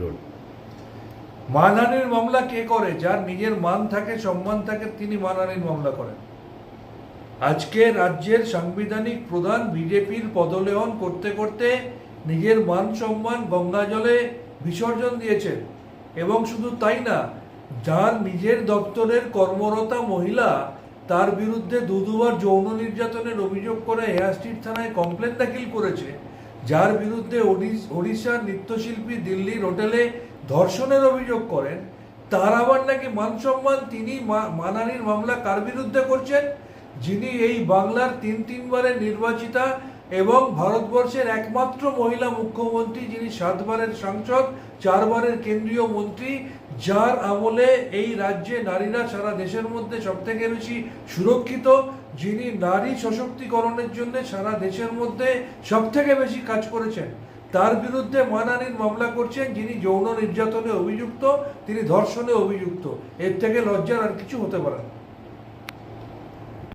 Road মানহানির মামলা কে করে? যার নিজের মান থাকে, সম্মান থাকে, তিনি মানহানির মামলা করেন। আজকে রাজ্যের সাংবিধানিক প্রধান বিজেপির পদলেহন করতে করতে নিজের মান সম্মান গঙ্গা জলে বিসর্জন দিয়েছেন। এবং শুধু তাই না, যার নিজের দপ্তরের কর্মরতা মহিলা, তার বিরুদ্ধে দু দুবার যৌন নির্যাতনের অভিযোগ করে হেয়ার স্ট্রিট থানায় কমপ্লেন দাখিল করেছে। যার বিরুদ্ধে ওড়িশার নৃত্যশিল্পী দিল্লির হোটেলে ধর্ষণের অভিযোগ করেন, তার আবার নাকি মান সম্মান তিনি মানানির মামলা কার বিরুদ্ধে করছেন? যিনি এই বাংলার তিন তিনবারের নির্বাচিতা এবং ভারতবর্ষের একমাত্র মহিলা মুখ্যমন্ত্রী যিনি সাতবারের সাংসদ, চারবারের কেন্দ্রীয় মন্ত্রী, যার আমলে এই রাজ্যে নারীরা সারা দেশের মধ্যে সব থেকে বেশি সুরক্ষিত, যিনি নারী সশক্তিকরণের জন্য সারা দেশের মধ্যে সব থেকে বেশি কাজ করেছেন। তার বিরুদ্ধে মানহানির মামলা করছেন যিনি যৌন নির্যাতনে অভিযুক্ত, তিনি ধর্ষণে অভিযুক্ত। এর থেকে লজ্জার আর কিছু হতে পারে না।